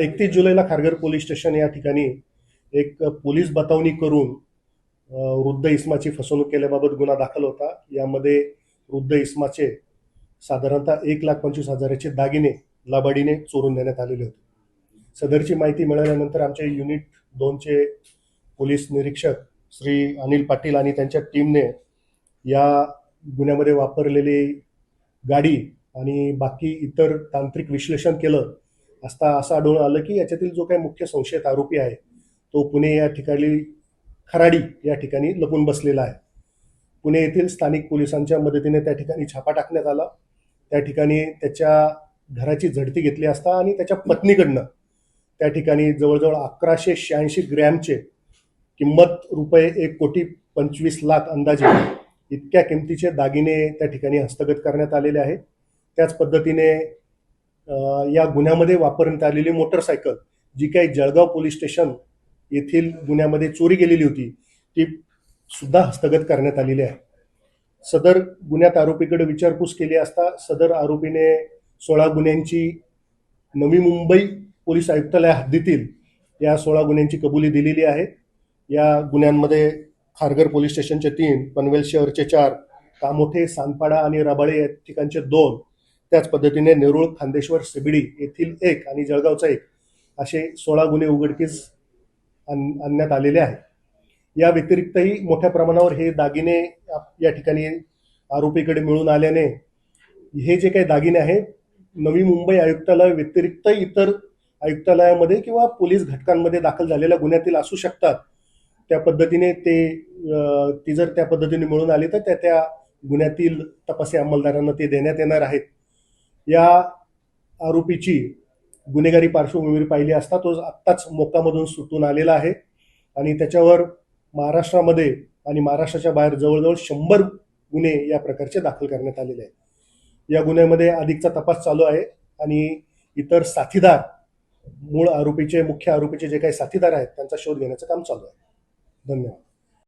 एकतीस जुलैला Kharghar police station या ठिकाणी एक पोलीस बतावणी करून वृद्ध इस्माची फसवणूक केल्याबाबत गुन्हा दाखल होता. यामध्ये वृद्ध इस्माचे साधारणतः एक लाख पंचवीस हजाराचे दागिने लाबाडीने चोरून देण्यात आलेले होते. सदरची माहिती मिळाल्यानंतर आमचे युनिट दोनचे पोलीस निरीक्षक श्री अनिल पाटील आणि त्यांच्या टीमने या गुन्ह्यामध्ये वापरलेली गाडी आणि बाकी इतर तांत्रिक विश्लेषण केलं. असता असं आढळून आलं की याच्यातील जो काही मुख्य संशयित आरोपी आहे तो पुणे या ठिकाणी खराडी या ठिकाणी लपून बसलेला आहे. पुणे येथील स्थानिक पोलिसांच्या मदतीने त्या ठिकाणी छापा टाकण्यात आला. त्या ठिकाणी त्याच्या घराची झडती घेतली असता आणि त्याच्या पत्नीकडनं त्या ठिकाणी जवळजवळ अकराशे शहाऐंशी ग्रॅमचे किंमत रुपये एक कोटी पंचवीस लाख अंदाजे इतक्या किमतीचे दागिने त्या ठिकाणी हस्तगत करण्यात आलेले आहेत. त्याच पद्धतीने या गुन्ह्यामध्ये वापरण्यात आलेली मोटरसायकल जी काही जळगाव पोलीस स्टेशन येथील गुन्ह्यामध्ये चोरी गेलेली होती ती सुद्धा हस्तगत करण्यात आलेली आहे. सदर गुन्ह्यात आरोपीकडे विचारपूस केली असता सदर आरोपीने सोळा गुन्ह्यांची नवी मुंबई पोलीस आयुक्तालय हद्दीतील या सोळा गुन्ह्यांची कबुली दिलेली आहे. या गुन्ह्यांमध्ये खारघर पोलीस स्टेशनचे तीन पनवेल शहरचे चार कामोठे सानपाडा आणि रबाळे या ठिकाणचे दोन त्याच पद्धतीने नेरुळ खांदेश्वर सिबिडी येथील एक आणि जळगावचा एक असे सोळा गुन्हे उघडकीस आण- आणण्यात आलेले आहेत. या व्यतिरिक्तही मोठ्या प्रमाणावर हे दागिने आप- या ठिकाणी आरोपीकडे मिळून आल्याने हे जे काही दागिने आहेत नवी मुंबई आयुक्तालय व्यतिरिक्त इतर आयुक्तालयामध्ये किंवा पोलीस घटकांमध्ये दाखल झालेल्या गुन्ह्यातील असू शकतात. त्या पद्धतीने ते ती जर त्या पद्धतीने मिळून आली तर त्या त्या गुन्ह्यातील तपासी अंमलदारांना ते देण्यात येणार आहेत. या आरोपीची गुन्हेगारी पार्श्वभूमी पाहिली असता तो आत्ताच मोकामधून सुटून आलेला आहे. आणि त्याच्यावर महाराष्ट्रामध्ये आणि महाराष्ट्राच्या बाहेर जवळजवळ शंभर गुन्हे या प्रकारचे दाखल करण्यात आलेले आहेत. या गुन्ह्यामध्ये अधिकचा तपास चालू आहे आणि इतर साथीदार मूळ आरोपीचे मुख्य आरोपीचे जे काही साथीदार आहेत त्यांचा शोध घेण्याचं काम चालू आहे. धन्यवाद.